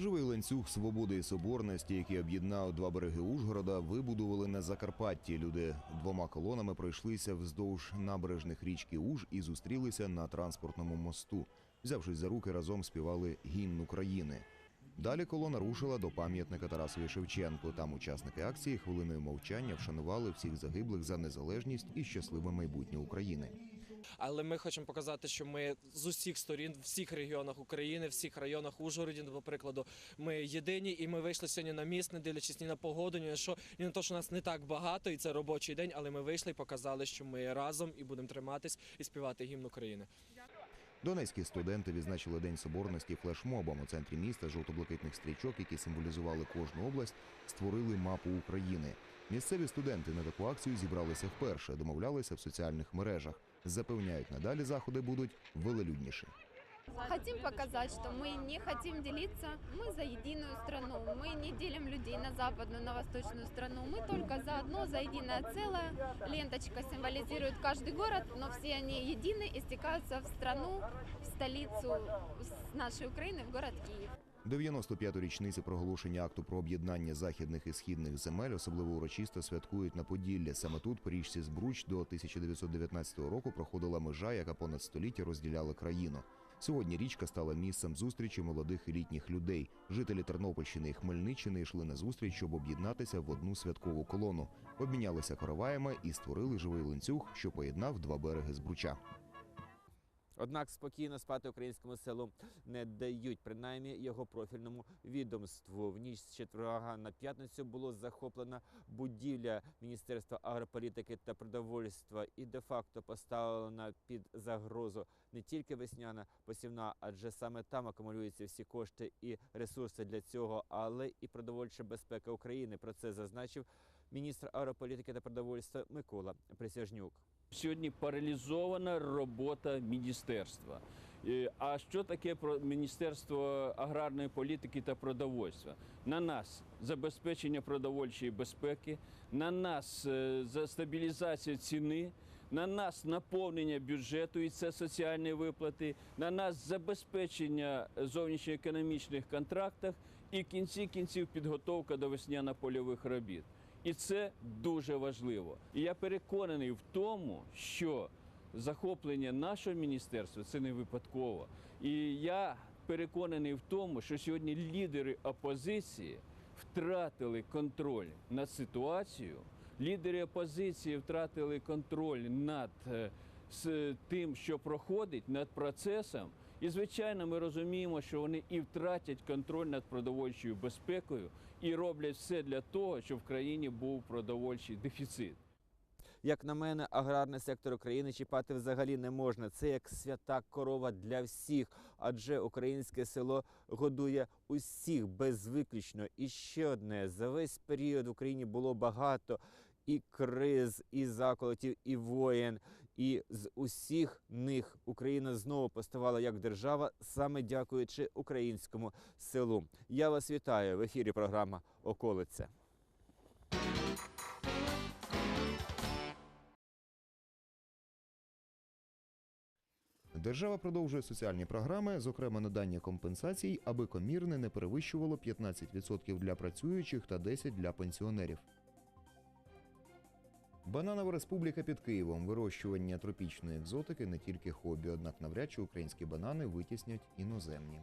Живий ланцюг свободи і соборності, який об'єднав два береги Ужгорода, вибудували на Закарпатті. Люди двома колонами пройшлися вздовж набережних річки Уж і зустрілися на транспортному мосту. Взявшись за руки, разом співали гімн України. Далі колона рушила до пам'ятника Тарасові Шевченку. Там учасники акції хвилиною мовчання вшанували всіх загиблих за незалежність і щасливе майбутнє України. Але ми хочемо показати, що ми з усіх сторін, в всіх регіонах України, всіх районах Ужгороді, до прикладу, ми єдині, і ми вийшли сьогодні на міст, не дивлячись ні на погоду, ні на що, ні на те, що нас не так багато, і це робочий день. Але ми вийшли і показали, що ми разом і будемо триматись і співати гімн України. Донецькі студенти відзначили День соборності флешмобом у центрі міста жовто-блакитних стрічок, які символізували кожну область, створили мапу України. Місцеві студенти на таку акцію зібралися вперше, домовлялися в соціальних мережах. Запевняють, надалі заходи будуть велелюдніші. Хотим показать, что мы не хотим делиться, мы за единую страну, мы не делим людей на западную, на восточную страну, мы только за одно, за единое целое. Ленточка символизирует каждый город, но все они едины и стекаются в страну, в столицу с нашей Украины, в город Киев. 95-ту річницю проголошення акту про об'єднання західних і східних земель особливо урочисто святкують на Поділлі. Саме тут, по річці Збруч, до 1919 року проходила межа, яка понад століття розділяла країну. Сьогодні річка стала місцем зустрічі молодих і літніх людей. Жителі Тернопільщини і Хмельниччини йшли на зустріч, щоб об'єднатися в одну святкову колону. Обмінялися короваями і створили живий ланцюг, що поєднав два береги Збруча. Однак спокійно спати українському селу не дають, принаймні його профільному відомству. В ніч з четверга на п'ятницю було захоплена будівля Міністерства агрополітики та продовольства і де-факто поставлена під загрозу не тільки весняна посівна, адже саме там акумулюються всі кошти і ресурси для цього, але і продовольча безпека України. Про це зазначив міністр агрополітики та продовольства Микола Присяжнюк. Сьогодні паралізована робота міністерства. А що таке про Міністерство аграрної політики та продовольства? На нас забезпечення продовольчої безпеки, на нас е, за стабілізацію ціни, на нас наповнення бюджету і це соціальні виплати, на нас забезпечення зовнішньоекономічних контрактів і в кінці кінців підготовка до весняно-польових робіт. І це дуже важливо. І я переконаний в тому, що захоплення нашого міністерства це не випадково. І я переконаний в тому, що сьогодні лідери опозиції втратили контроль над ситуацією. Лідери опозиції втратили контроль над е, тим, що проходить, над процесом. І, звичайно, ми розуміємо, що вони і втратять контроль над продовольчою безпекою і роблять все для того, щоб в країні був продовольчий дефіцит. Як на мене, аграрний сектор України чіпати взагалі не можна. Це як свята корова для всіх, адже українське село годує усіх безвиключно. І ще одне за весь період в Україні було багато і криз, і заколотів, і воєн. І з усіх них Україна знову поставала як держава, саме дякуючи українському селу. Я вас вітаю в ефірі. Програма Околиця. Держава продовжує соціальні програми, зокрема надання компенсацій, аби комірне не перевищувало 15% для працюючих та 10% для пенсіонерів. Бананова республіка під Києвом. Вирощування тропічної екзотики не тільки хобі, однак навряд чи українські банани витіснять іноземні.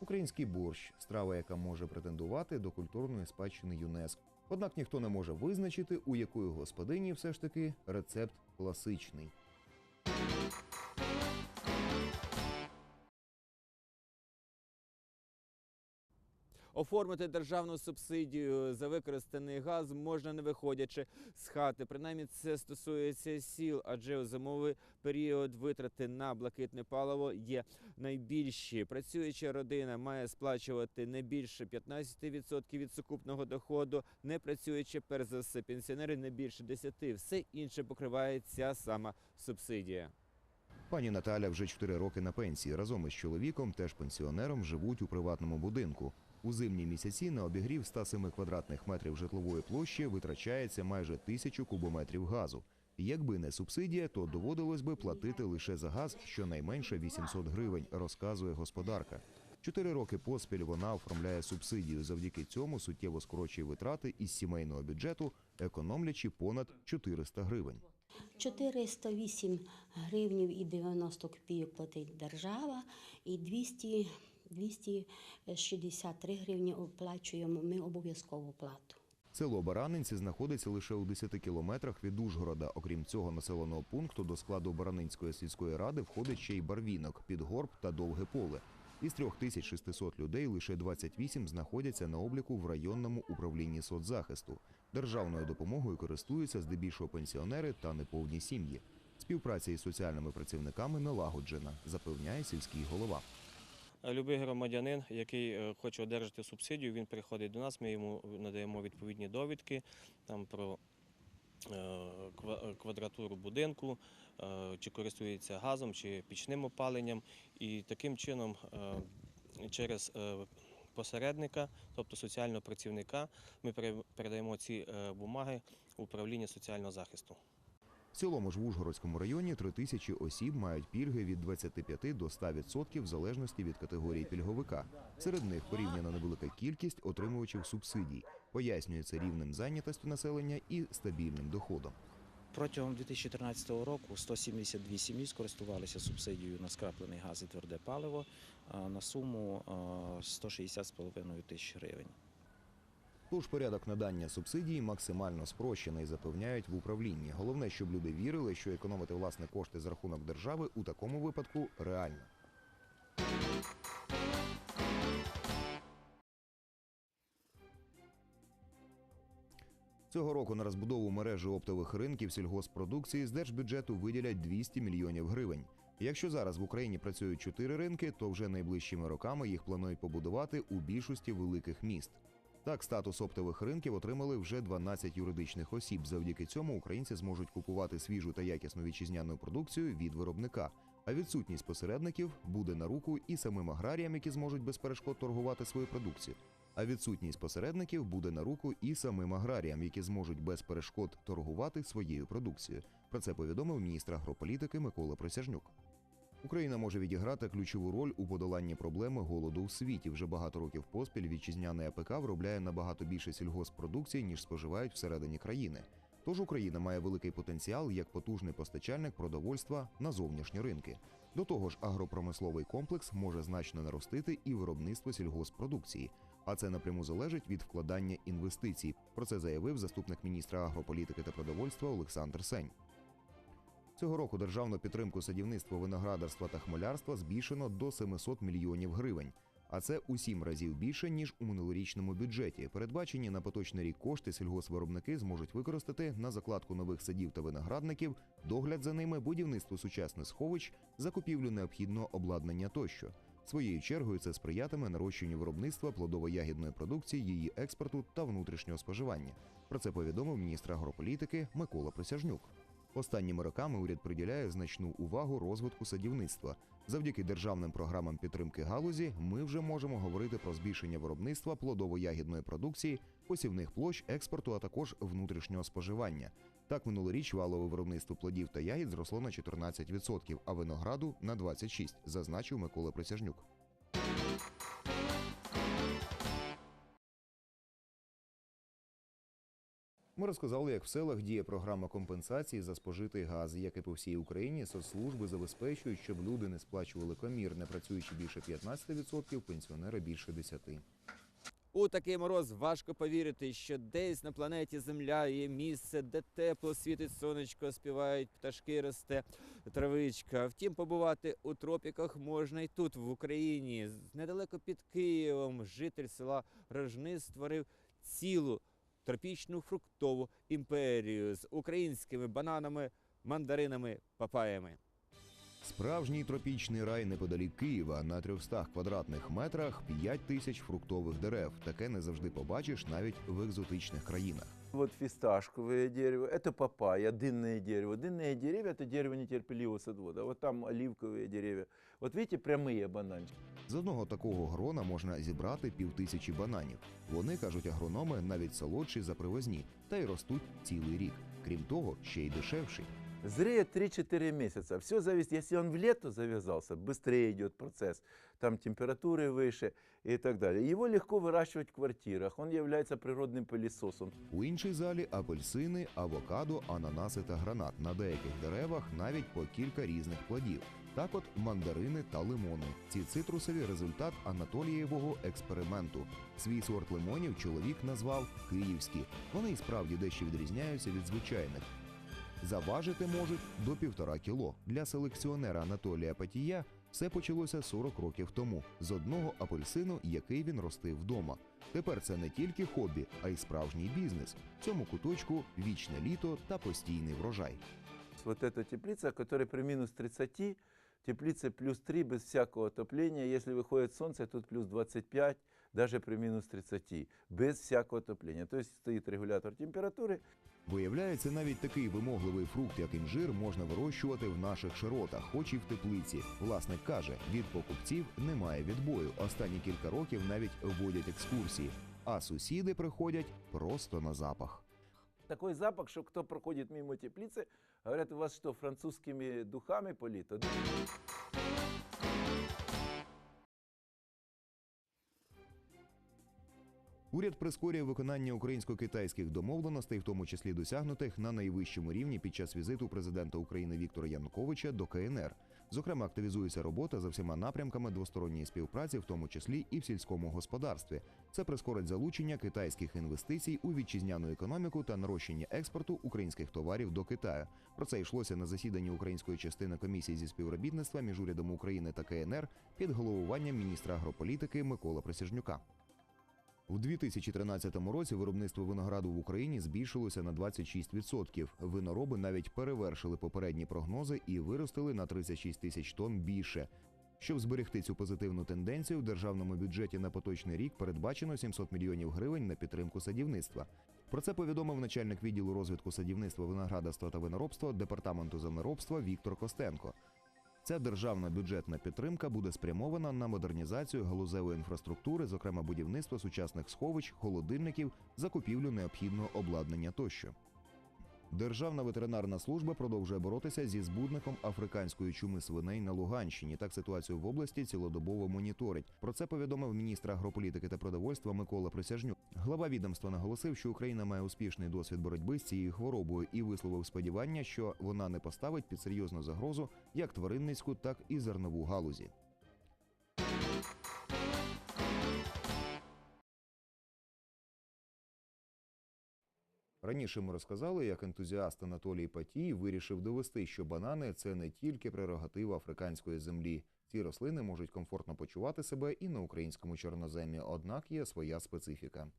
Український борщ страва, яка може претендувати до культурної спадщини ЮНЕСКО. Однак ніхто не може визначити, у якої господині все ж таки рецепт класичний. Оформити державну субсидію за використаний газ можна не виходячи з хати. Принаймні це стосується сіл, адже у зимовий період витрати на блакитне паливо є найбільші. Працююча родина має сплачувати не більше 15% від сукупного доходу, не працюючи перш за все пенсіонери не більше 10%. Все інше покриває ця сама субсидія. Пані Наталя вже 4 роки на пенсії. Разом із чоловіком, теж пенсіонером, живуть у приватному будинку. У зимні місяці на обігрів 107 квадратних метрів житлової площі витрачається майже тисячу кубометрів газу. Якби не субсидія, то доводилось би платити лише за газ щонайменше 800 гривень, розказує господарка. Чотири роки поспіль вона оформляє субсидію. Завдяки цьому суттєво скорочує витрати із сімейного бюджету, економлячи понад 400 гривень. 408 гривнів і 90 копійок платить держава, і 200, 263 гривні оплачуємо ми обов'язкову плату. Село Баранинці знаходиться лише у 10 кілометрах від Ужгорода. Окрім цього населеного пункту, до складу Баранинської сільської ради входить ще й Барвінок, Підгорб та Довге поле. Із 3600 людей лише 28 знаходяться на обліку в районному управлінні соцзахисту. Державною допомогою користуються здебільшого пенсіонери та неповні сім'ї. Співпраця із соціальними працівниками налагоджена, запевняє сільський голова. Любий громадянин, який е, хоче одержати субсидію, він приходить до нас, ми йому надаємо відповідні довідки там, про е, квадратуру будинку, е, чи користується газом, чи пічним опаленням. І таким чином е, через е, посередника, тобто соціального працівника, ми передаємо ці е, бумаги в управління соціального захисту. Цілому ж в Ужгородському районі 3 тисячі осіб мають пільги від 25 до 100% в залежності від категорії пільговика. Серед них порівняно невелика кількість отримувачів субсидій. Пояснюється рівнем зайнятості населення і стабільним доходом. Протягом 2013 року 172 сім'ї скористувалися субсидією на скраплений газ і тверде паливо на суму а, 160,5 тисяч гривень. Тож порядок надання субсидій максимально спрощений, запевняють в управлінні. Головне, щоб люди вірили, що економити власне кошти за рахунок держави у такому випадку реально. Цього року на розбудову мережі оптових ринків сільгоспродукції з держбюджету виділять 200 мільйонів гривень. Якщо зараз в Україні працюють чотири ринки, то вже найближчими роками їх планують побудувати у більшості великих міст. Так, статус оптових ринків отримали вже 12 юридичних осіб. Завдяки цьому українці зможуть купувати свіжу та якісну вітчизняну продукцію від виробника. А відсутність посередників буде на руку і самим аграріям, які зможуть без перешкод торгувати свою продукцію. А відсутність посередників буде на руку і самим аграріям, які зможуть без перешкод торгувати своєю продукцією. Про це повідомив міністр агрополітики Микола Присяжнюк. Україна може відіграти ключову роль у подоланні проблеми голоду у світі. Вже багато років поспіль вітчизняний АПК виробляє набагато більше сільгоспродукції, ніж споживають всередині країни. Тож Україна має великий потенціал як потужний постачальник продовольства на зовнішні ринки. До того ж, агропромисловий комплекс може значно наростити і виробництво сільгоспродукції, а це напряму залежить від вкладання інвестицій. Про це заявив заступник міністра агрополітики та продовольства Олександр Сень. Цього року державну підтримку садівництва, виноградарства та хмелярства збільшено до 700 мільйонів гривень. А це у сім разів більше ніж у минулорічному бюджеті. Передбачені на поточний рік кошти сільгоспвиробники зможуть використати на закладку нових садів та виноградників, догляд за ними, будівництво сучасних сховищ, закупівлю необхідного обладнання тощо. Своєю чергою це сприятиме нарощенню виробництва плодово-ягідної продукції, її експорту та внутрішнього споживання. Про це повідомив міністр агрополітики Микола Присяжнюк. Останніми роками уряд приділяє значну увагу розвитку садівництва. Завдяки державним програмам підтримки галузі ми вже можемо говорити про збільшення виробництва плодово-ягідної продукції, посівних площ, експорту, а також внутрішнього споживання. Так, минулоріч валове виробництво плодів та ягід зросло на 14%, а винограду на 26%, зазначив Микола Присяжнюк. Ми розказали, як в селах діє програма компенсації за спожитий газ, як і по всій Україні соцслужби забезпечують, щоб люди не сплачували комір, не працюючи більше 15%, пенсіонери більше 10%. У такий мороз важко повірити, що десь на планеті Земля є місце, де тепло світить сонечко, співають пташки, росте травичка. Втім, побувати у тропіках можна і тут, в Україні. Недалеко під Києвом житель села Рожни створив цілу тропічну фруктову імперію з українськими бананами, мандаринами, папаями. Справжній тропічний рай неподалік Києва на 300 квадратних метрах 5 тисяч фруктових дерев. Таке не завжди побачиш навіть в екзотичних країнах. Вот фисташковое дерево, это папайя, дынное дерево. Дынные деревья – это дерево нетерпеливого садовода. Вот там оливковые деревья. Вот видите, прямые бананчики. З одного такого грона можна зібрати півтисячі бананів. Вони кажуть агрономи навіть солодші за привозні, та й ростуть цілий рік. Крім того, ще й дешевші. Зреет 3-4 месяца. Все зависит, если он в лето завязался, быстрее идет процесс, там температуры выше и так далее. Его легко выращивать в квартирах, он является природным пылесосом. У іншій залі апельсини, авокадо, ананаси та гранат. На деяких деревах навіть по кілька різних плодів. Так от мандарини та лимони. Ці цитрусові результат Анатолієвого експерименту. Свій сорт лимонів чоловік назвав київські. Вони й справді дещо відрізняються від звичайних. Заважити можуть до півтора кіло. Для селекціонера Анатолія Патія все почалося 40 років тому з одного апельсину, який він ростив вдома. Тепер це не тільки хобі, а й справжній бізнес. В цьому куточку вічне літо та постійний врожай. Вот эта теплица, которая при минус 30, теплица плюс 3 без всякого отопления. Если выходит солнце, тут плюс 25, даже при минус 30, без всякого отопления. То есть стоит регулятор температуры, Виявляється, навіть такий вимогливий фрукт, як інжир, можна вирощувати в наших широтах, хоч і в теплиці. Власник каже, від покупців немає відбою. Останні кілька років навіть вводять екскурсії, а сусіди приходять просто на запах. такой запах, что кто проходит мимо теплицы, говорят, у вас что, французскими духами полито? Уряд прискорює виконання українсько-китайських домовленостей, в тому числі досягнутих на найвищому рівні під час візиту президента України Віктора Януковича до КНР. Зокрема, активізується робота за всіма напрямками двосторонньої співпраці, в тому числі і в сільському господарстві. Це прискорить залучення китайських інвестицій у вітчизняну економіку та нарощення експорту українських товарів до Китаю. Про це йшлося на засіданні української частини комісії зі співробітництва між урядом України та КНР під головуванням міністра агрополітики Микола Присяжнюка. У 2013 році виробництво винограду в Україні збільшилося на 26%. Винороби навіть перевершили попередні прогнози і виростили на 36 тисяч тонн більше. Щоб зберегти цю позитивну тенденцію, в державному бюджеті на поточний рік передбачено 700 мільйонів гривень на підтримку садівництва. Про це повідомив начальник відділу розвитку садівництва виноградарства та виноробства департаменту землеробства Віктор Костенко. Ця державна бюджетна підтримка буде спрямована на модернізацію галузевої інфраструктури, зокрема будівництво сучасних сховищ, холодильників, закупівлю необхідного обладнання тощо. Державна ветеринарна служба продовжує боротися зі збудником африканської чуми свиней на Луганщині. Так ситуацію в області цілодобово моніторить. Про це повідомив міністр агрополітики та продовольства Микола Присяжнюк. Глава відомства наголосив, що Україна має успішний досвід боротьби з цією хворобою і висловив сподівання, що вона не поставить під серйозну загрозу як тваринницьку, так і зернову галузі. Раніше ми розказали, як ентузіаст Анатолій Патій вирішив довести, що банани це не тільки прерогатива африканської землі. Ці рослини можуть комфортно почувати себе і на українському чорноземі, однак є своя специфіка.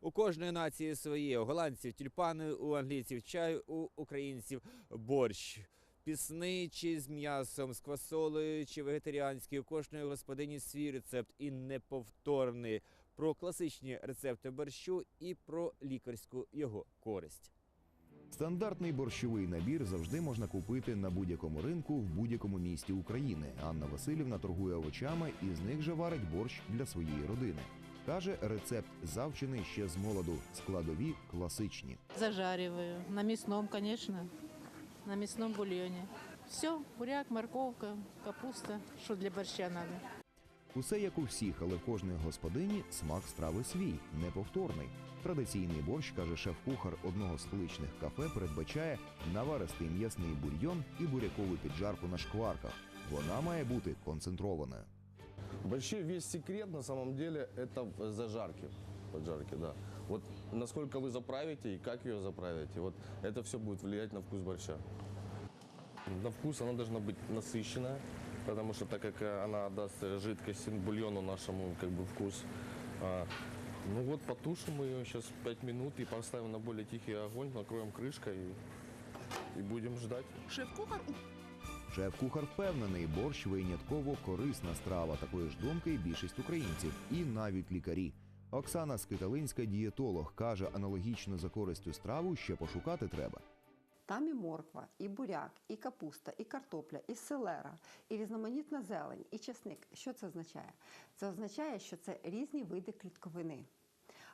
У кожної нації своє. У голландців тюльпани, у англійців чай, у українців борщ. Пісний чи з м'ясом, з квасолею чи вегетаріанський. У кожної господині свій рецепт і неповторний. Про класичні рецепти борщу і про лікарську його користь. Стандартний борщовий набір завжди можна купити на будь-якому ринку в будь-якому місті України. Анна Васильівна торгує овочами і з них же варить борщ для своєї родини. Каже, рецепт завчений ще з молоду. Складові класичні. Зажариваю. На мясном, конечно. На мясном бульоне. Все, буряк, морковка, капуста, что для борща надо. Усе як у всіх, але в кожної господині смак страви свій, неповторний. Традиційний борщ, каже шеф-кухар одного з столичних кафе, передбачає наваристий м'ясний бульйон і бурякову піджарку на шкварках. Вона має бути концентрованою. Вообще весь секрет на самом деле это в зажарке. Поджарки, да. Вот насколько вы заправите и как ее заправите, вот это все будет влиять на вкус борща. На вкус она должна быть насыщенная, потому что так как э, она даст э, жидкость бульону нашему как бы вкус. А, ну вот потушим мы ее сейчас 5 минут и поставим на более тихий огонь, накроем крышкой и, и будем ждать. Шеф-кухар Шеф-кухар впевнений, борщ винятково корисна страва. Такої ж думки і більшість українців, і навіть лікарі. Оксана Скиталинська, дієтолог, каже, аналогічно за користю страву ще пошукати треба. Там і морква, і буряк, і капуста, і картопля, і селера, і різноманітна зелень, і чесник. Що це означає? Це означає, що це різні види клітковини.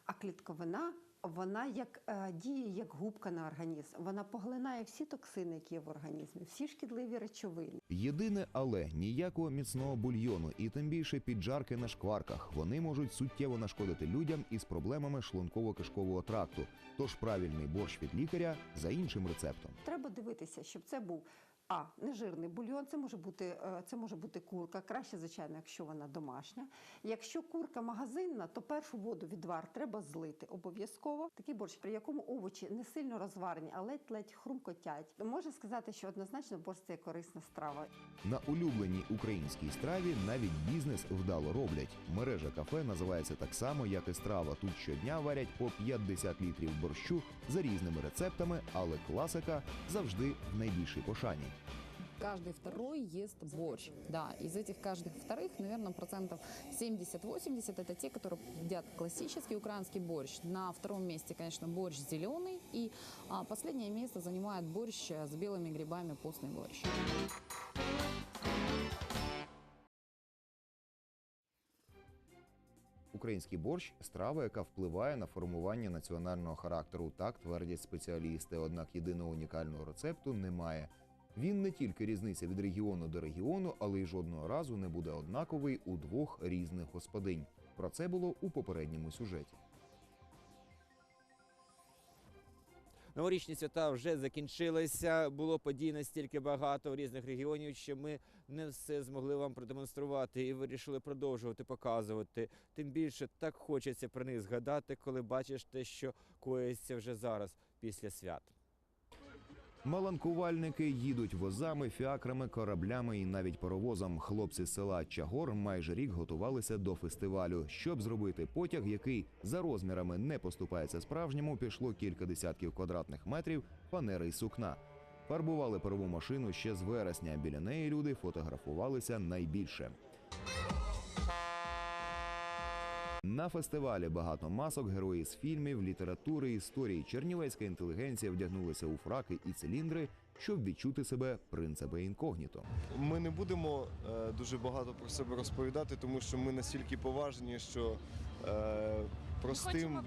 А клітковина Вона як е, діє як губка на організм. Вона поглинає всі токсини, які є в організмі, всі шкідливі речовини. Єдине, але ніякого міцного бульйону і тим більше піджарки на шкварках. Вони можуть суттєво нашкодити людям із проблемами шлунково-кишкового тракту. Тож правильний борщ від лікаря за іншим рецептом. Треба дивитися, щоб це був а нежирний бульйон. Це може бути е, це може бути курка. Краще, звичайно, якщо вона домашня. Якщо курка магазинна, то першу воду відвар треба злити обов'язково. Такий борщ, при якому овочі не сильно розварені, а ледь-ледь хрумкотять. Можна сказати, що однозначно борщ це корисна страва. На улюбленій українській страві навіть бізнес вдало роблять. Мережа кафе називається так само, як і страва. Тут щодня варять по 50 літрів борщу за різними рецептами, але класика завжди в найбільшій пошані. Каждый второй ест борщ. Да, из этих каждых вторых, наверное, процентов 70-80 это те, которые едят классический украинский борщ. На втором месте, конечно, борщ зеленый. И а, последнее место занимает борщ э, с белыми грибами, постный борщ. Український борщ страва, яка впливає на формування національного характеру. Так твердять спеціалісти. Однак єдиного унікального рецепту немає. Він не тільки різниця від регіону до регіону, але й жодного разу не буде однаковий у двох різних господинь. Про це було у попередньому сюжеті. Новорічні свята вже закінчилися. Було подій настільки багато в різних регіонів, що ми не все змогли вам продемонструвати і вирішили продовжувати показувати. Тим більше так хочеться про них згадати, коли бачиш те, що коїться вже зараз після свят. Маланкувальники їдуть возами, фіакрами, кораблями і навіть паровозом. Хлопці села Чагор майже рік готувалися до фестивалю. Щоб зробити потяг, який за розмірами не поступається справжньому, пішло кілька десятків квадратних метрів фанери й сукна. Фарбували парову машину ще з вересня. Біля неї люди фотографувалися найбільше. На фестивалі багато масок, герої з фільмів, літератури, історії. Чернівецька інтелігенція вдягнулася у фраки і циліндри, щоб відчути себе принципи інкогніто. Ми не будемо е, дуже багато про себе розповідати, тому що ми настільки поважні, що е, простим,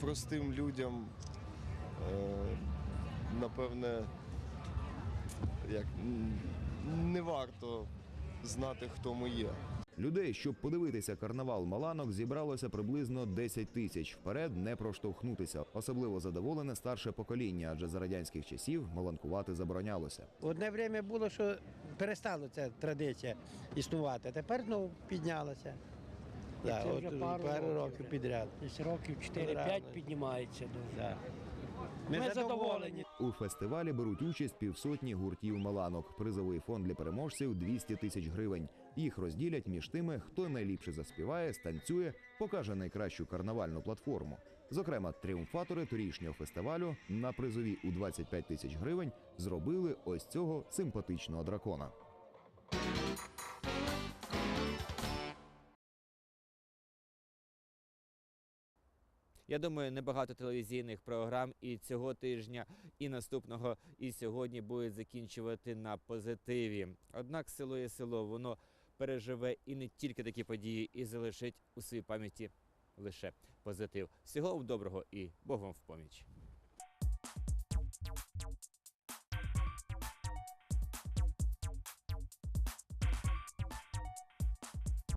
простим людям, е, напевне, як, не варто знати, хто ми є. Людей, щоб подивитися карнавал Маланок, зібралося приблизно 10 тисяч. Вперед не проштовхнутися. Особливо задоволене старше покоління, адже за радянських часів маланкувати заборонялося. Одне время було, що перестала ця традиція існувати, тепер знову піднялася. Да, це от вже пару, пару років. років. підряд. Десь років 4-5 піднімається дуже. Да. Ми Ми задоволені. У фестивалі беруть участь півсотні гуртів Маланок. Призовий фонд для переможців 200 тисяч гривень. Їх розділять між тими, хто найліпше заспіває, станцює, покаже найкращу карнавальну платформу. Зокрема, тріумфатори торішнього фестивалю на призові у 25 тисяч гривень зробили ось цього симпатичного дракона. Я думаю, небагато телевізійних програм і цього тижня, і наступного, і сьогодні будуть закінчувати на позитиві. Однак село є село, воно переживе і не тільки такі події, і залишить у своїй пам'яті лише позитив. Всього вам доброго і Бог вам в поміч.